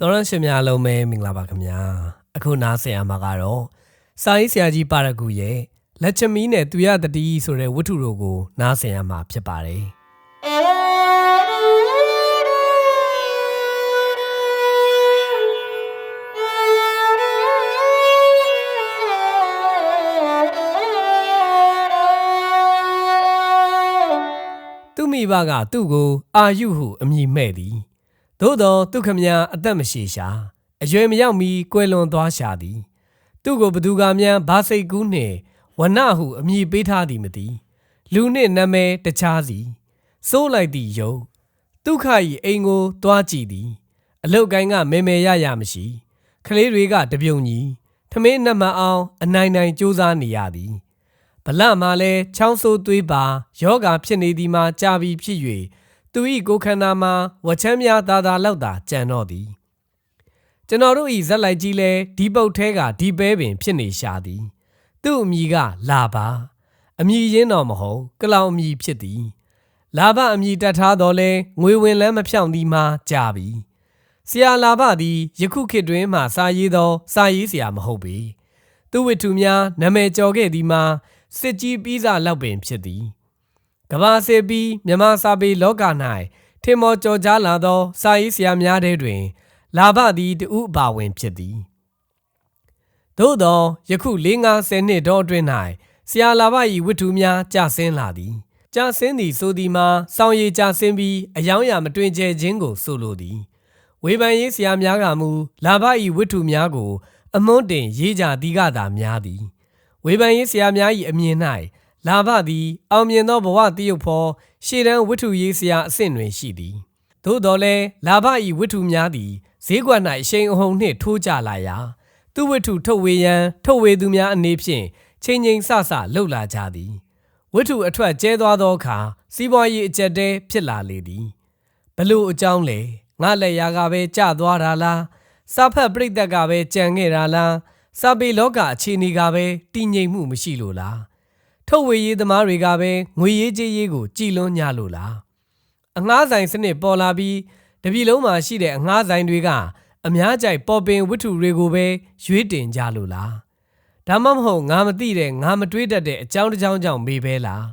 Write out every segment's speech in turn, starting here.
တော်ရရှင်များလုံးပဲမင်္ဂလာပါခင်ဗျာအခုနားဆင်ရမှာကတော့စာရေးဆရာကြီးပါရဂူရဲ့လက်ချမီးနဲ့သူရတတိဆိုတဲ့ဝတ္ထုတို့ကိုနားဆင်ရမှာဖြစ်ပါတယ် သူမိဘကသူ့ကိုအာယုဟုအမည်မဲ့သည်သို့သောသူခမညာအသက်မရှိရှာအရွယ်မရောက်မီကွယ်လွန်သွားရှာသည် သူ့ကိုဘသူကမြန်ဘာစိတ်ကူးနှင့်ဝနဟုအမည်ပေးထားသည်မသိလူနှင့်နာမည်တခြားစီစိုးလိုက်သည့်ယုံဒုက္ခဤအိမ်ကိုတွားကြည့်သည် အလုတ်ကိုင်းကမဲမဲရရမရှိကလေးတွေကတပြုံကြီးထမင်းနှမအောင် အနိုင်နိုင်စူးစမ်းနေရသည် ဗလမှလည်းချောင်းဆိုးသွေးပါယောဂါဖြစ်နေသည်မှာကြာပြီဖြစ်၍သူ၏ကိုယ်ခန္ဓာမှာဝချမ်းများသာသာလောက်သာကြံတော့သည်ကျွန်တော်တို့ဤဇက်လိုက်ကြီးလဲဒီပုတ်သေးကဒီပဲပင်ဖြစ်နေရှာသည် သူ့အမည်ကလာပါအမည်ရင်းတော်မဟုတ်ကလောင်အမည်ဖြစ်သည်လာဘအမည်တတ်ထားတော်လဲငွေဝင်လန်းမဖြောင့်သည်မှာကြာပြီဆရာလာဘသည်ယခုခေတ်တွင်မှစာရေးသော စာရေးဆရာမဟုတ်ပေသူဝတ္ထုများနာမည်ကျော်ခဲ့သည်မှာ စစ်ကြီးပြီးစားလောက်ပင်ဖြစ်သည်ကဘာစေပြီးမြမစာပေလောက၌ထင်မောကျော်ကြားလာသော စာရေးဆရာများထဲတွင် လာဘသည်တဦးအပါဝင်ဖြစ်သည်သို့သောယခု၄50နှစ်တော်အတွင်း၌ဆရာလာဘ၏ဝတ္ထုများကျဆင်းလာသည်ကျဆင်းသည်ဆိုသည်မှာစောင်းရည်ကျဆင်းပြီးအယောင်းရမတွင်ကျဲခြင်းကိုဆိုလိုသည်ဝေဖန်ရေးဆရာများကမူလာဘ၏ဝတ္ထုများကို အမွန်းတင်ရေးကြသည်ကသာများသည် ဝေဖန်ရေးဆရာများ၏အမြင်၌လာဘသည် အောင်မြင်သောဘဝတည်ရုပ်ဖော်ရှေ့တန်းဝတ္ထုရေးဆရာအဆင့်တွင်ရှိသည်သို့တော်လည်းလာဘ၏ဝတ္ထုများသည်ဈေးကွက်၌အရှိန်အဟုန်နှင့်ထိုးကျလာရာသူဝတ္ထုထုတ်ဝေရန်ထုတ်ဝေသူများအနေဖြင့်ချိန်ချိန်ဆဆလှုပ်လာကြသည်ဝတ္ထုအထွက်ကျဲသွားသောအခါစီးပွားရေးအကျက်တဲဖြစ်လာလေသည်ဘလို့အကြောင်းလဲငါလက်ရာကပဲကျသွားတာလားစာဖတ်ပြိတ္တကပဲကြံခဲ့တာလား စာပေလောကအခြေအနေကပဲတည်ငြိမ်မှုမရှိလို့လားထုတ်ဝေရေးသမားတွေကပဲငွေရေးကြေးရေးကိုကြည်လွန်းညလို့လားအငှားဆိုင်စနစ်ပေါ်လာပြီးတပြည်လုံးမှာရှိတဲ့အငှားဆိုင်တွေကအများကြိုက်ပေါ်ပင်ဝတ္ထုတွေကိုပဲရွေးတင်ကြလို့လားဒါမှမဟုတ်ငါမသိတဲ့ငါမတွေးတတ်တဲ့အကြောင်းတစ်ကြောင်းကြောင့်မေးပဲလား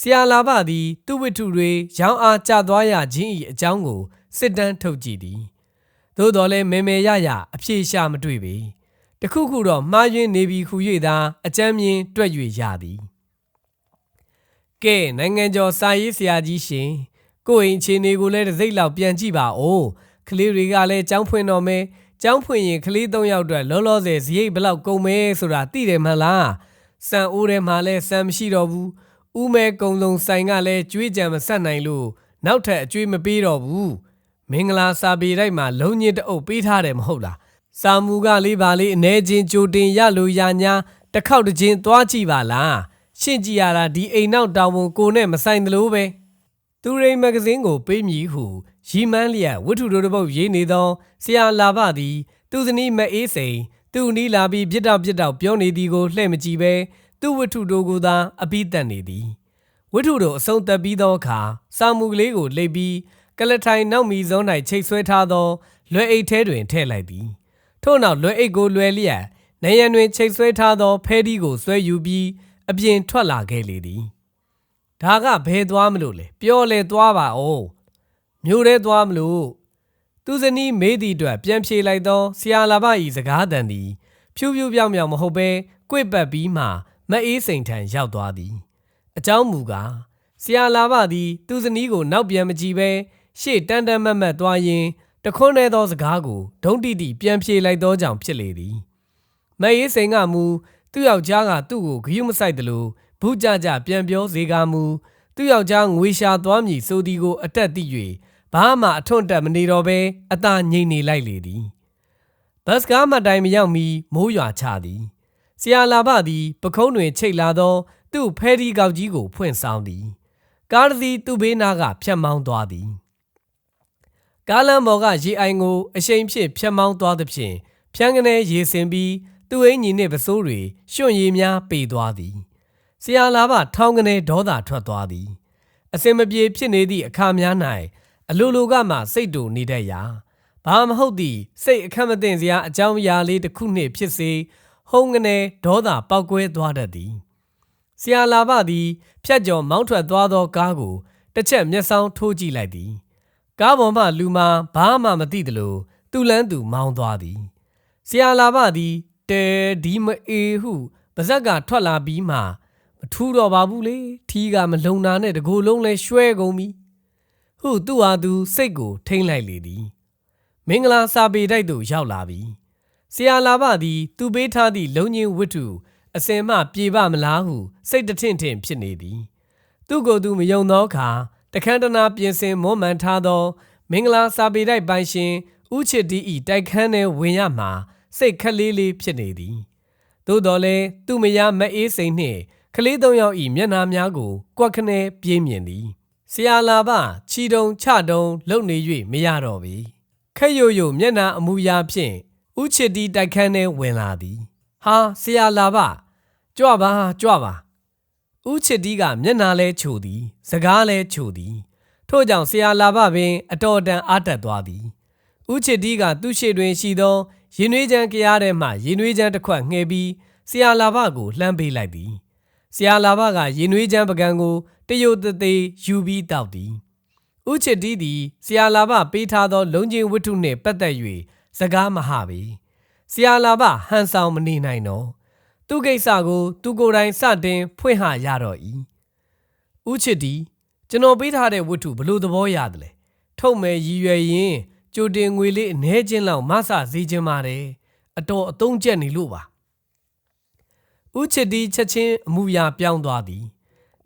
ဆရာလာဘသည်သူ့ဝတ္ထုတွေရောင်းအားကျသွားရခြင်း၏အကြောင်းကိုစစ်တမ်းထုတ်ကြည့်သည်သို့တော်လည်းမေမေရရအပြေရှာမတွေ့ပေ တခုခုတော့မှားယွင်းနေပြီခု၍သာအကြမ်းမြင်တွက်၍ရသည်ကဲနိုင်ငံကျော်စာရေးဆရာကြီးရှင်ကိုယ့်အိမ်အခြေအနေကိုလည်းတစ်စိတ်လောက်ပြန်ကြည့်ပါဦးကလေးတွေကလည်းចောင်းဖွင့်တော့မယ်ចောင်းဖွင့်ရင်ကလေး၃ယောက်အတွက်လောလောဆယ်ဇရိတ်ဘလောက်ကုန်မယ်ဆိုတာသိတယ်မလားစံအိုးထဲမှာလည်းစံမရှိတော့ဘူးဥမဲကုံလုံးဆိုင်ကလည်းကြွေးကြံမဆက်နိုင်လို့နောက်ထပ်အကျွေးမပေးတော့ဘူးမင်္ဂလာစာပေတိုက်မှာလုံညစ်တအုပ်ပေးထားတယ်မဟုတ်လား စာမူကလေးပါလေးအနေချင်းကြိုတင်ရလို့ရညာတစ်ခေါက်တစ်ချင်းသွားကြည့်ပါလားရှင့်ကြည့်ရတာဒီအိမ်နောက်တောင်ဝန်ကိုနဲ့မဆိုင်သလိုပဲသူရိန်မဂဇင်းကိုပေးမည်ဟုရီမန်းလျက်ဝတ္ထုတို့တစ်ပုဒ်ရေးနေသောဆရာလာဘသည်သူဇနီးမအေးစိန်သူ့နီးလာပြီးပြစ်တောက်ပြစ်တောက်ပြောနေသည်ကိုလှည့်မကြည့်ပဲသူ့ဝတ္ထုတို့ကိုသာအပိတတ်နေသည်ဝတ္ထုတို့အဆုံးသက်ပြီးသောအခါစာမူကလေးကိုလိပ်ပြီးကလထိုင်နောက်မီစုံ၌ချိတ်ဆွဲထားသောလွယ်အိတ်ထဲတွင်ထည့်လိုက်သည် ထို့နောက်လွယ်အိတ်ကိုလွယ်လျက်နေရန်တွင်ချိတ်ဆွဲထားသောဖဲဒီကိုဆွဲယူပြီးအပြင်ထွက်လာခဲ့လေသည်ဒါကဘယ်သွားမလို့လဲပြောလေသွားပါအောင်မြို့ထဲသွားမလို့သူဇနီးမေးသည့်အတွက်ပြန်ဖြေလိုက်သောဆရာလာဘ၏စကားတန်သည် ဖြူးဖြူးပြောင်ပြောင်မဟုတ်ဘဲကြွေ့ပတ်ပြီးမှမအေးစိန်ထံရောက်သွားသည်အကြောင်းမူကားဆရာလာဘသည် သူဇနီးကိုနောက်ပြန်မကြည့်ဘဲရှေ့တန်းတန်းမတ်မတ်သွားရင်း တခွန်းထဲသောစကားကိုဒုံတိတိပြန်ဖြေလိုက်သောကြောင့်ဖြစ်လေသည်မအေးစိန်ကမူသူ့ယောက်ျားကသူ့ကိုဂယုမဆိုင်သလိုဘူးကြကြပြန်ပြောစေကာမူသူ့ယောက်ျားငွေရှာသွားမည်ဆိုသည်ကိုအတက်သိ၍ဘာမှအထွန့်တက်မနေတော့ဘဲအသာငြိမ်နေလိုက်လေသည်ဘတ်စကားမတိုင်မရောက်မီမိုးရွာချသည်ဆရာလာဘသည်ပခုံးတွင်ချိတ်လာသောသူ့ဖဲဒီကောက်ကြီးကိုဖွင့်ဆောင်သည်ကားတစ်စီးသူ့ဘေးနားကဖြတ်မောင်းသွားသည် ကားလမ်းပေါ်ကရေအိုင်ကိုအရှိန်ဖြင့်ဖြတ်မောင်းသွားသဖြင့်ဖြန်းကနေရေစင်ပြီးသူ့အင်ကြီးနှင့်ပစိုးတွေရွှွန့်ရည်များပေသွားသည်ဆရာလာဘထောင်းကနေဒေါသထွက်သွားသည်အစင်မပြေဖြစ်နေသည့်အခါများ၌အလိုလိုကမှစိတ်တူနေတတ်ရာဘာမဟုတ်သည့်စိတ်အခက်မသိစရာအကြောင်းအရာလေးတစ်ခုနှင့်ဖြစ်စေဟုံးကနေဒေါသပောက်ကွဲသွားတတ်သည်ဆရာလာဘသည်ဖြတ်ကျော်မောင်းထွက်သွားသောကားကိုတစ်ချက်မျက်စောင်းထိုးကြည့်လိုက်သည် ကားပေါ်မှလူမာဘာမှမသိသလိုသူ့လန်းသူမောင်းသွားသည်ဆရာလာဘသည်တဲဒီမအေဟုပါဇက်ကထွက်လာပြီးမှမထူးတော့ပါဘူးလေထီးကမလုံနာနဲ့တကိုယ်လုံးလဲရွှဲကုန်ပြီဟုသူ့ဟာသူစိတ်ကိုထိမ့်လိုက်လေသည်မင်္ဂလာစာပေတိုက်သို့ရောက်လာပြီဆရာလာဘသည် သူပေးထားသည့်လုံချင်းဝတ္ထုအစင်မှပြေပမလားဟုစိတ်တထင့်ထင့်ဖြစ်နေသည် သူကိုယ်သူမယုံသောအခါ တခန်းတနာပြင်ဆင်မွမ်းမံထားသော မင်္ဂလာစာပေတိုက်ပိုင်ရှင်ဥချစ်တီဤတိုက်ခန်းထဲဝင်ရမှာစိတ်ခက်လေးလေးဖြစ်နေသည်သို့တော်လည်းသူမယားမအေးစိန်နှင့်ကလေးသုံးယောက်ဤမျက်နှာများကို ကွက်ခနဲပြေးမြင်သည်ဆရာလာဘခြီတုံချတုံလုံနေ၍မရတော့ပြီခက်ရွရွမျက်နှာအမူအရာဖြင့်ဥချစ်တီတိုက်ခန်းထဲဝင်လာသည် ဟာဆရာလာဘကြွပါကြွပါ ဥချစ်တီကမျက်နှာလဲချိုသည် စကားလဲချိုသည် ထို့ကြောင့်ဆရာလာဘပင် အတော်တန်အားတက်သွားသည်ဥချစ်တီကသူ့ရှိတွင်ရှိသောရင်နွေးချမ်းကြရားထဲမှရင်နွေးချမ်းတစ်ခွက်ငှဲပြီးဆရာလာဘကိုလှမ်းပေးလိုက်သည်ဆရာလာဘကရင်နွေးချမ်းပကံကိုတရုတ်တသေးယူပြီးတောက်သည်ဥချစ်တီသည်ဆရာလာဘပေးထားသော လုံချင်းဝတ္ထုနှင့်ပတ်သက်၍စကားမဟပေဆရာလာဘဟန်ဆောင်မနေနိုင်တော့ သူကိစ္စကို သူကိုယ်တိုင်စတင်ဖွင့်ဟရတော့၏ဥချစ်တီကျွန်တော်ပေးထားတဲ့ဝတ္ထုဘလို့သဘောရတယ်လဲထုတ်မယ်ရည်ရွယ်ရင်ကြိုတင်ငွေလေးအနှဲချင်းလောက်မဆစေးခြင်းပါတယ်အတော်အသုံးကျက်နေလို့ပါဥချစ်တီချက်ချင်းအမှုရာပြောင်းသွားသည်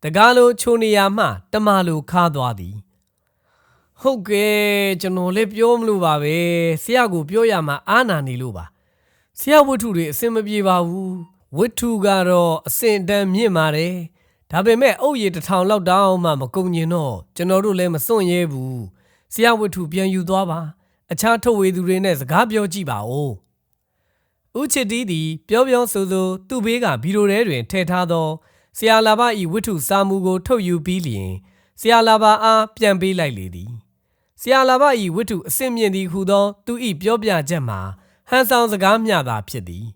တကားလိုချိုနေရာမှတမလိုခါသွားသည်ဟုတ်ကဲ့ကျွန်တော်လည်းပြောမလို့ပါပဲဆရာကပြောရမှာအာနာနေလို့ပါဆရာဝတ္ထုတွေအစင်မပြေပါဘူး ဝတ္ထုကတော့အစင်တန်မြင့်ပါတယ်ဒါပေမဲ့အုတ်ရည်တစ်ထောင်လောက်တောင်းမှမကုန်ညင်တော့ကျွန်တော်တို့လည်းမစွန့်ရဲဘူးဆရာဝတ္ထုပြန်ယူသွားပါအခြားထုတ်ဝေသူတွေနဲ့စကားပြောကြည့်ပါဦးဦးချစ်တီးသည်ပြောပြောဆိုဆိုသူ့ဘေးကဗီဒီယိုထဲတွင်ထည့်ထားသောဆရာလာဘ၏ဝတ္ထုစာမူကို ထုတ်ယူပြီးလျင်ဆရာလာဘအားပြန်ပေးလိုက်လေသည်ဆရာလာဘ၏ဝတ္ထုအစင်မြင့်သည်ဟုသော သူ၏ပြောပြချက်မှာဟန်ဆောင်စကားမျှသာဖြစ်သည်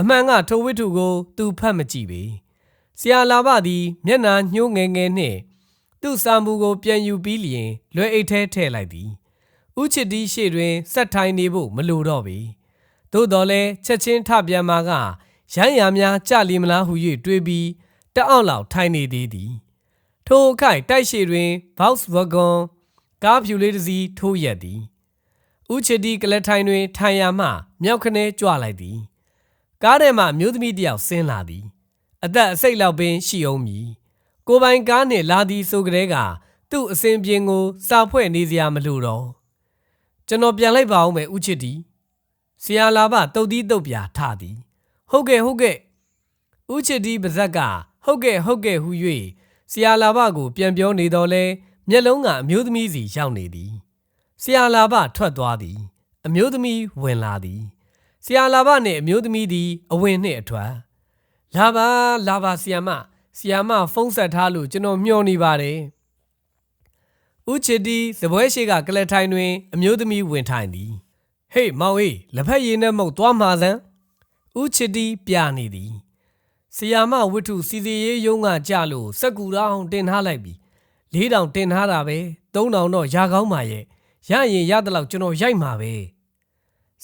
အမှန်ကထိုဝတ္ထုကို သူဖတ်မကြည့်ပေဆရာလာဘသည် မျက်နှာညှိုးငယ်ငယ်နှင့်သူ့စာမူကို ပြန်ယူပြီးလျင် လွယ်အိတ်ထဲထည့်လိုက်သည်ဥချစ်တီးရှေ့တွင်ဆက်ထိုင်နေဖို့မလိုတော့ပေသို့တော်လဲချက်ချင်းထပြန်มาကရမ်းရများကြလီမလားဟု၍တွေးပြီးတအောက်လောက်ထိုင်နေသေးသည်ထိုအခိုက်တိုက်ရှိတွင် Volkswagen ကားဖြူလေးတစ်စီးထိုးရက်သည်ဥချစ်တီကလထိုင်တွင်ထိုင်ရမှမြောက်ခနဲကြွလိုက်သည် ကားထဲမှမျိုးသမီးတစ်ယောက်ဆင်းလာသည် အသက်အစိတ်လောက်ပင်ရှိအောင်မည်ကိုပိုင်ကားနှင့်လာသည်ဆိုကြတဲ့ကသူ့အစဉ်ပြေကိုစာဖွဲ့နေစရာမလိုတော့ကျွန်တော်ပြန်လိုက်ပါအောင်မယ်ဥချစ်တီဆရာလာဘတုတ်တီးတုတ်ပြာထသည် ဟုတ်ကဲ့ဟုတ်ကဲ့ဥချစ်တီပါဇက်ကဟုတ်ကဲ့ဟုတ်ကဲ့ဟု၍ဆရာလာဘကို ပြန်ပြောနေတော့လဲမျက်လုံးကအမျိုးသမီးစီရောက်နေသည်ဆရာလာဘထွက်သွားသည် အမျိုးသမီးဝင်လာသည် ဆရာလာဘနှင့်အမျိုးသမီးသည်အဝင်နှင့်အထွက်လာပါလာပါဆရာမဆရာမဖုန်းဆက်ထားလို့ကျွန်တော်မျှော်နေပါတယ်ဥချစ်တီစပွဲရှိကကလထိုင်တွင် အမျိုးသမီးဝင်ထိုင်သည်ဟေးမောင်အေးလက်ဖက်ရည်နဲ့မုတ်သွားမှာစမ်းဥချစ်တီပြနေသည်ဆီယာမဝတ္ထုစီစီရေးယုံကကြလို့စက်ကူတောင်းတင်ထားလိုက်ပြီလေးတောင်တင်ထားတာပဲသုံးတောင်တော့ရာကောင်းပါရဲ့ရရင်ရတဲ့လောက်ကျွန်တော်ရိုက်မှာပဲ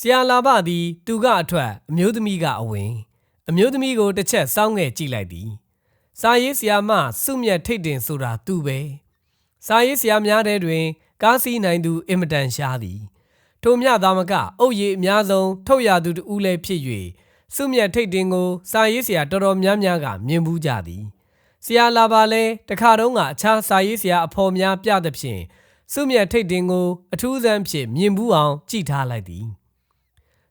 ဆရာလာဘသည် သူကအထွက်အမျိုးသမီးကအဝင် အမျိုးသမီးကိုတစ်ချက်စောင်းငယ်ကြည့်လိုက်သည်စာရေးဆရာမစုမြတ်ထိတ်တင်ဆိုတာသူပဲစာရေးဆရာများတဲ့တွင် ကားစီးနိုင်သူအင်မတန်ရှားသည်ထိုမြသာမကအုတ်ရည်အများဆုံးထုတ်ရသူတူလည်းဖြစ်၍စုမြတ်ထိတ်တင်ကိုစာရေးဆရာတော်တော်များများကမြင်ဘူးကြသည်ဆရာလာပါလဲတခါတုန်းကအခြားစာရေးဆရာအဖော်များပြသဖြင့်စုမြတ်ထိတ်တင်ကို အထူးဆန်းဖြင့်မြင်ဘူးအောင်ကြည်ထားလိုက်သည်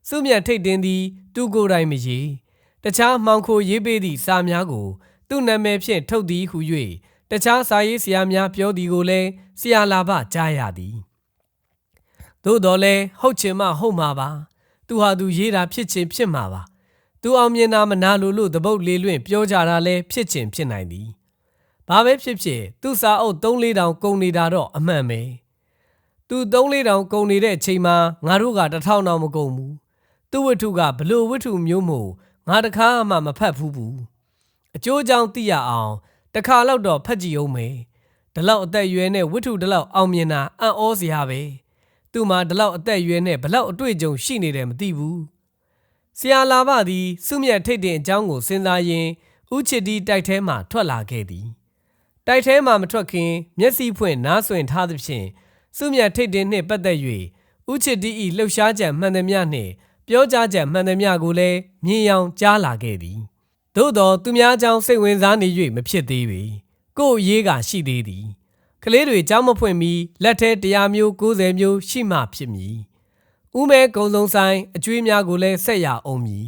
စုမြတ်ထိတ်တင်သည် သူကိုယ်တိုင်မရေးတခြားမှောင်ခိုရေးပေးသည့်စာများကို သူ့နာမည်ဖြင့်ထုတ်သည်ဟု၍တခြားစာရေးဆရာများပြောသည်ကိုလည်းဆရာလာဘကြားရသည်သို့တော်လဲဟုတ်ချင်မှဟုတ်မှာပါသူဟာသူရေးတာဖြစ်ချင်ဖြစ်မှာပါသူအောင်မြင်တာမနာလိုလို့တပုတ်လေးလွင့်ပြောကြတာလဲဖြစ်ချင်ဖြစ်နိုင်သည်ဘာပဲဖြစ်ဖြစ်သူ့စာအုပ်3-4တောင်ကုန်နေတာတော့အမှန်ပဲသူ3-4တောင်ကုန်နေတဲ့အချိန်မှာငါတို့ကတစ်ထောင်တောင်မကုန်ဘူး သူ့ဝတ္ထုကဘလို့ဝတ္ထုမျိုးမို့ငါတခါမှမဖတ်ဘူးဘူးအကျိုးအကြောင်းသိရအောင်တခါတော့တော့ဖတ်ကြည့်အောင်မယ်ဒီလောက်အသက်အရွယ်နဲ့ဝတ္ထုဒီလောက်အောင်မြင်တာအံ့ဩစရာပဲသူ့မှာဒီလောက်အသက်အရွယ်နဲ့ဘလောက်အတွေ့အကြုံရှိနေတယ်မသိဘူးဆရာလာဘသည်စုမြတ်ထိတ်တဲ့အကြောင်းကိုစဉ်းစားရင်းဥချစ်တီတိုက်ထဲမှထွက်လာခဲ့သည်တိုက်ထဲမှမထွက်ခင်မျက်စိဖွင့်နားဆွင့်ထားသဖြင့်စုမြတ်ထိတ်တဲ့နှင့်ပတ်သက်၍ဥချစ်တီ၏လှုပ်ရှားချက်မှန်သမျှနှင့် ပြောကြားချက်မှန်သမျှကိုလည်းမြင်ယောင်ကြားလာခဲ့သည်သို့တော်သူများကြောင့်စိတ်ဝင်စားနေ၍မဖြစ်သေးပေကို့အရေးကရှိသေးသည်ကလေးတွေကြောင်းမဖွင့်မီလက်ထဲတရားမျိုး90မျိုးရှိမှဖြစ်မည်ဥမဲကုံစုံဆိုင်အကျွေးများကိုလည်းဆက်ရအောင်မည်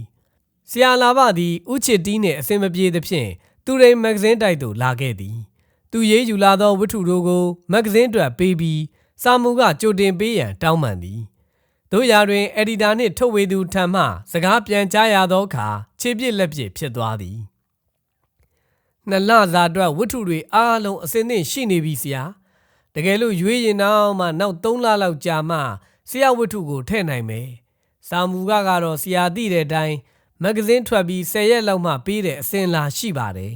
ဆရာလာဘသည်ဥချစ်တီးနှင့်အစင်မပြေသဖြင့်သူရိန်မဂ္ဂဇင်းတိုက်သို့လာခဲ့သည်သူရေးယူလာသောဝတ္ထုတို့ကိုမဂ္ဂဇင်းအတွက်ပေးပြီးစာမူကကြိုတင်ပေးရန်တောင်းပန်သည် တို့ရာတွင်အက်ဒီတာနှင့်ထုတ်ဝေသူထံမှ စကားပြန်ကြားရသောအခါခြေပြစ်လက်ပြစ်ဖြစ်သွားသည်နှစ်လစာအတွက်ဝတ္ထုတွေအားလုံးအစင်းသင့်ရှိနေပြီဆရာတကယ်လို့ရွေးရင်တော့မှနောက်3လလောက်ကြာမှဆရာဝတ္ထုကိုထည့်နိုင်မယ်စာမူကကတော့ဆရာသိတဲ့အတိုင်းမဂ္ဂဇင်းထွက်ပြီး10ရက်လောက်မှပေးတဲ့အစင်လာရှိပါတယ်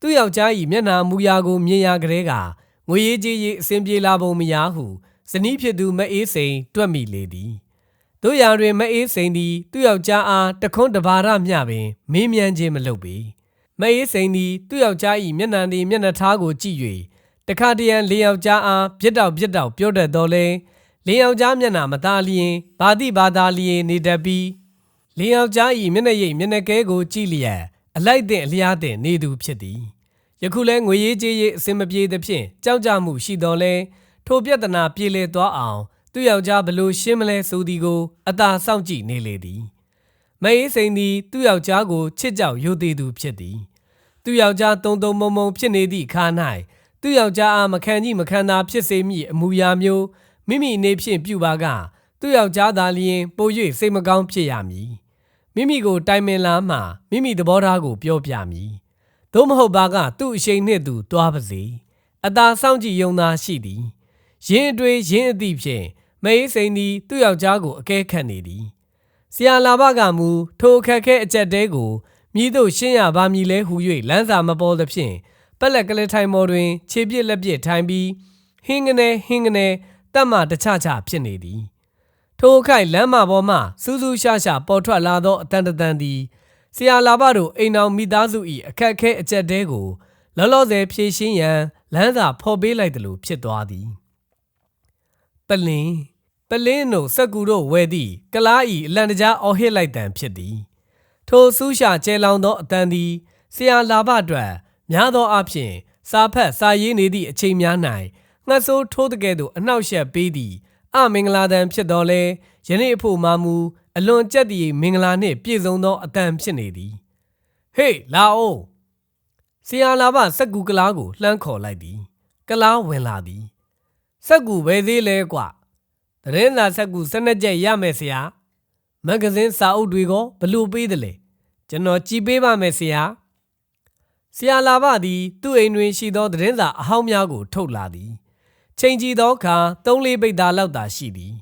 သူ့ယောက်ျားဤမျက်နှာမူရာကိုမြင်ရကလေးကငွေရေးကြေးရေးအစဉ်ပြေလာပုံမရဟု ဇနီးဖြစ်သူမအေးစိန်တွက်မိလေသည်တို့ရာတွင်မအေးစိန်သည်သူ့ယောက်ျားအားတခွန်းတဘာရမျှပင်မေးမြန်းခြင်းမလုပ်ပေမအေးစိန်သည်သူ့ယောက်ျား၏မျက်နှာသည်မျက်နှာထားကိုကြည့်၍တခါတရံလေးယောက်ျားအားပြစ်တောက်ပြစ်တောက်ပြောတတ်တော်လဲလေးယောက်ျားမျက်နှာမသားလျင်ဘာတိဘာသာလျင်နေတတ်ပြီးလေးယောက်ျား၏မျက်နှာရိပ်မျက်နှာကဲကိုကြည့်လျက်အလိုက်တဲ့အလျားတဲ့နေသူဖြစ်သည်ယခုလဲငွေရေးကြေးရေးအစင်မပြေသဖြင့်ကြောက်ကြမှုရှိတော်လဲ ထိုပြဿနာပြေလည်သွားအောင်သူ့ယောက်ျားဘလို့ရှင်းမလဲဆိုသည်ကိုအသာစောင့်ကြည့်နေလေသည်မအေးစိန်သည်သူ့ယောက်ျားကိုချစ်ကြောက်ယိုသေးသူဖြစ်သည်သူ့ယောက်ျားတုံတုံမုံမုံဖြစ်နေသည့်အခါ၌သူ့ယောက်ျားအားမခံကြီးမခံသာဖြစ်စေမည့်အမူအရာမျိုးမိမိအနေဖြင့်ပြုပါကသူ့ယောက်ျားသာလျင်ပို၍စိတ်မကောင်းဖြစ်ရမည်မိမိကိုတိုင်ပင်လာမှမိမိသဘောထားကိုပြောပြမည်သို့မဟုတ်ပါကသူ့အရှိန်နှင့်သူတွားပါစေအသာစောင့်ကြည့်ယုံသာရှိသည် ရင်းအတွေ့ရင်းအသည့်ဖြင့်မအေးစိန်သည်သူ့ယောက်ျားကိုအကဲခတ်နေသည်ဆရာလာဘကမူထိုအခက်ခဲအကြက်တဲကိုမြည်တို့ရှင်းရပါမည်လဲဟု၍လမ်းစာမပေါ်သဖြင့်ပက်လက်ကလေးထိုင်ပေါ်တွင် ခြေပြစ်လက်ပြစ်ထိုင်ပြီးဟင်းကနေဟင်းကနေတတ်မှတချချဖြစ်နေသည်ထိုအခိုက်လမ်းမပေါ်မှစူးစူးရှာရှာပေါ်ထွက်လာသောအတန်တန်သည်ဆရာလာဘတို့အိမ်တော်မိသားစု၏အခက်ခဲအကြက်တဲကိုလောလောဆယ်ဖြည့်ရှင်းရန်လမ်းစာဖော်ပေးလိုက်တယ်လို့ဖြစ်သွားသည် ပလင်ပလင်းတို့စက်ကူတို့ဝဲသည့်ကလားဤအလန်တကြားအော်ဟစ်လိုက်တံဖြစ်သည်ထိုဆူးရှာကျဲလောင်သောအတန်သည်ဆရာလာဘအတွက်များသောအားဖြင့်စာဖတ်စာရေးနေသည့်အချိန်များ၌ငှက်ဆိုးထိုးတဲ့ကဲ့သို့အနှောက်အယှက်ပေးသည့်အမင်္ဂလာတန်ဖြစ်တော်လဲယနေ့အဖို့မှမူအလွန်ကြက်တည်မင်္ဂလာနှင့်ပြည့်စုံသောအတန်ဖြစ်နေသည်ဟေးလာအိုဆရာလာဘစက်ကူကလားကိုလှမ်းခေါ်လိုက်သည်ကလားဝင်လာသည် စက်ကူပဲသေးလဲကွတရင်သာစက်ကူ၁၂ကျက်ရမယ်ဆရာမဂ္ဂဇင်းစာအုပ်တွေကိုဘလို့ပေးတယ်လဲကျွန်တော်ကြည်ပေးပါမယ်ဆရာဆရာလာဘသည်သူ့အိမ်တွင်ရှိသောသတင်းစာအဟောင်းများကို ထုတ်လာသည်ချိန်ကြည့်သောအခါသုံးလေးပိတ်သားလောက်သာရှိသည်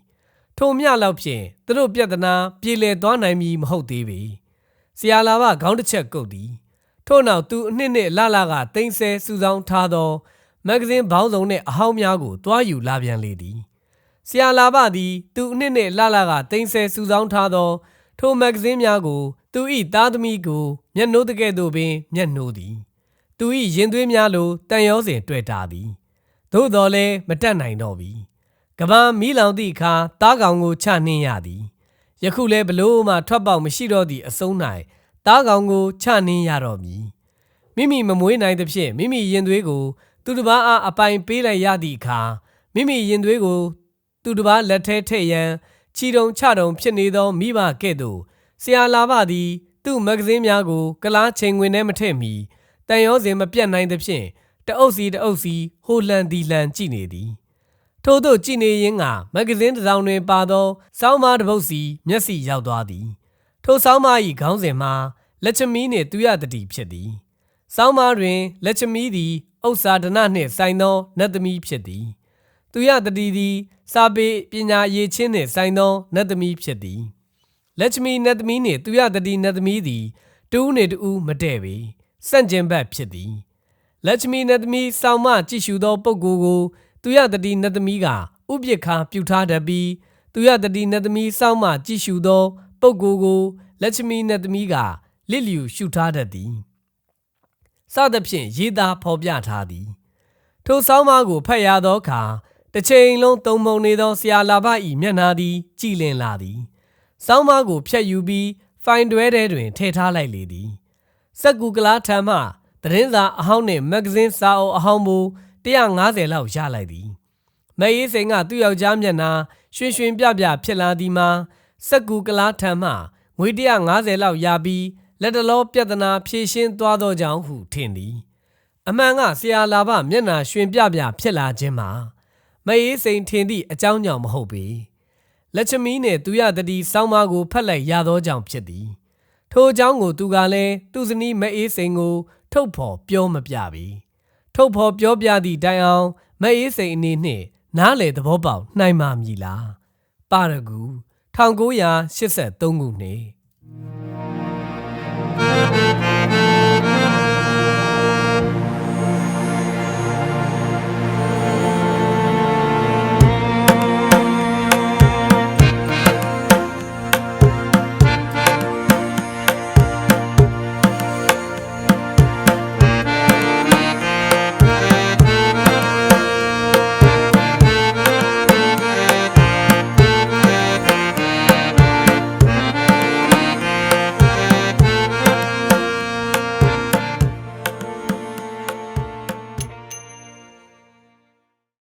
ထိုမျှလောက်ဖြင့်သူတို့ပြဿနာပြေလည်သွားနိုင်မည်မဟုတ်သေးပေဆရာလာဘခေါင်းတစ်ချက်ကုတ်သည်ထို့နောက်သူအနှစ်နှစ်လလကတင်ဆဲစူဆောင်းထားသော မဂ္ဂဇင်းဘောင်းစုံနှင့်အဟောင်းများကိုတွားယူလာပြန်လေသည်ဆရာလာဘသည်သူအနှစ်နှစ်လလကတင်ဆဲစူဆောင်းထားသောထိုမဂ္ဂဇင်းများကို သူ၏သားသမီးကိုမျက်နှိုးတကဲ့သို့ပင်မျက်နှိုးသည်သူ၏ရင်သွေးများလိုတန်ရောစဉ်တွေ့တာသည်သို့တော်လည်းမတက်နိုင်တော့ပြီကဘာမီးလောင်သည့်အခါတားကောင်ကိုချနှင်းရသည်ယခုလည်းဘလို့မှထွက်ပေါက်မရှိတော့သည့်အဆုံး၌တားကောင်ကိုချနှင်းရတော့မည်မိမိမမွေးနိုင်သဖြင့်မိမိရင်သွေးကို သူတစ်ပါးအားအပိုင်ပေးလိုက်ရသည့်အခါမိမိရင်သွေးကို သူတစ်ပါးလက်ထဲထည့်ရန်ခြီတုံချတုံဖြစ်နေသောမိဘကဲ့သို့ဆရာလာဘသည် သူ့မဂ္ဂဇင်းများကိုကလားချိန်ဝင်ထဲမထည့်မီတန်ရောစင်မပြတ်နိုင်သဖြင့်တအုပ်စီတအုပ်စီဟိုလန်ဒီလန်ကြည့်နေသည်ထို့သို့ကြည့်နေရင်းကမဂ္ဂဇင်းတစ်စောင်တွင်ပါသောစောင်းမတစ်ပုဒ်စီမျက်စိရောက်သွားသည်ထိုဆောင်းပါး၏ခေါင်းစဉ်မှာလက်ချမီးနှင့်သူရတတိဖြစ်သည်ဆောင်းပါးတွင်လက်ချမီးသည် ဥစ္စာဒနနှင့်ဆိုင်သောနတ်သမီးဖြစ်သည်သူရတတိသည်စာပေပညာရေးချင်းနှင့်ဆိုင်သောနတ်သမီးဖြစ်သည်လက်ချမီးနတ်သမီးနှင့်သူရတတိနတ်သမီးသည်တူးနှင့်တူးမတည့်ပေစန့်ကျင်ဘက်ဖြစ်သည်လက်ချမီနတ်သမီးဆောင်းမကြည့်ရှုသောပုဂ္ဂိုလ်ကိုသူရတတိနတ်သမီးကဥပစ္ခာပြုထားတတ်ပြီးသူရတတိနတ်သမီးဆောင်းမကြည့်ရှုသောပုဂ္ဂိုလ်ကိုလက်ချမီနတ်သမီးကလစ်လျူရှုထားတတ်သည် စသဖြင့်ရေးသားဖော်ပြထားသည်ထိုဆောင်းပါးကိုဖတ်ရသောအခါတစ်ချိန်လုံးတုံပုံနေသောဆရာလာဘ၏မျက်နှာသည် ကြည်လင်လာသည်ဆောင်းပါးကိုဖျက်ယူပြီးဖိုင်တွဲထဲတွင်ထည့်ထားလိုက်လေသည်စက်ကူကလားထံမှသတင်းစာအဟောင်းနှင့်မဂ္ဂဇင်းစာအုပ်အဟောင်းမို့150လောက်ရလိုက်သည်မအေးစိန်ကသူ့ယောက်ျားမျက်နှာရွှင်ရွှင်ပြပြဖြစ်လာသည်မှာစက်ကူကလားထံမှငွေ150လောက်ရပြီး လက်တလောပြဿနာဖြေရှင်းသွားသောကြောင့်ဟုထင်သည်အမှန်ကဆရာလာဘမျက်နှာရွှင်ပြပြဖြစ်လာခြင်းမှာမအေးစိန်ထင်သည့်အကြောင်းကြောင့်မဟုတ်ပေလက်ချမီးနှင့်သူရတတိစောင်းမကိုဖက်လိုက်ရသောကြောင့်ဖြစ်သည်ထိုအကြောင်းကိုသူကလည်းသူဇနီးမအေးစိန်ကို ထုတ်ဖော်ပြောမပြပေထုတ်ဖော်ပြောပြသည့်တိုင်အောင်မအေးစိန်အနေနှင့်နားလေသဘောပေါက်နိုင်ပါမည်လားပါရဂူ1983ခုနှစ်